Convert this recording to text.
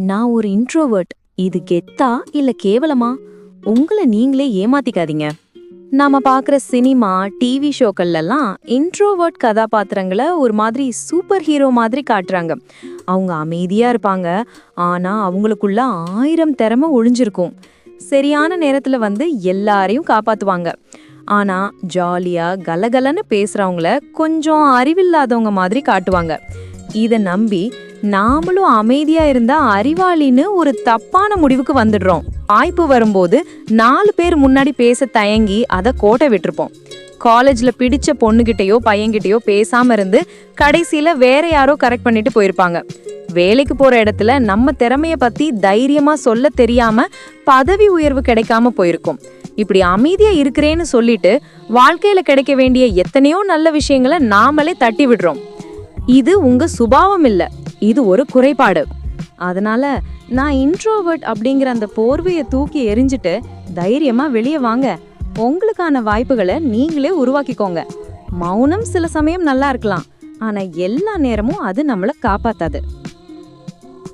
நான் ஒரு இன்ட்ரோவர்ட் இது கெத்தா இல்ல கேவலமா? உங்களை நீங்களே ஏமாத்திக்காதீங்க. நாம பார்க்குற சினிமா டிவி ஷோக்கள்லாம் இன்ட்ரோவர்ட் கதாபாத்திரங்களை ஒரு மாதிரி சூப்பர் ஹீரோ மாதிரி காட்டுறாங்க. அவங்க அமைதியா இருப்பாங்க. ஆனா அவங்களுக்குள்ள ஆயிரம் திறமை ஒழிஞ்சிருக்கும் சரியான நேரத்துல வந்து எல்லாரையும் காப்பாத்துவாங்க. ஆனா ஜாலியா கலகலன்னு பேசுறவங்கள கொஞ்சம் அறிவில்லாதவங்க மாதிரி காட்டுவாங்க. இதை நம்பி நாமளும் அமைதியா இருந்தா அறிவாளின்னு ஒரு தப்பான முடிவுக்கு வந்துடுறோம். வாய்ப்பு வரும்போது நாலு பேர் முன்னாடி பேச தயங்கி அதை கோட்டை விட்டுருப்போம். காலேஜ்ல பிடிச்ச பொண்ணுகிட்டயோ பையன்கிட்டயோ பேசாம இருந்து கடைசியில வேற யாரோ கரெக்ட் பண்ணிட்டு போயிருப்பாங்க. வேலைக்கு போற இடத்துல நம்ம திறமைய பத்தி தைரியமா சொல்ல தெரியாம பதவி உயர்வு கிடைக்காம போயிருக்கும். இப்படி அமைதியா இருக்கிறேன்னு சொல்லிட்டு வாழ்க்கையில கிடைக்க வேண்டிய எத்தனையோ நல்ல விஷயங்களை நாமளே தட்டி விடுறோம். இது உங்க சுபாவம் இல்லை. இது ஒரு குறைபாடு. அதனால நான் இன்ட்ரோவர்ட் அப்படிங்கிற அந்த போர்வையை தூக்கி எரிஞ்சிட்டு தைரியமா வெளியே வாங்க. உங்களுக்கான வாய்ப்புகளை நீங்களே உருவாக்கிக்கோங்க. மௌனம் சில சமயம் நல்லா இருக்கலாம். ஆனா எல்லா நேரமும் அது நம்மளை காப்பாத்தாது.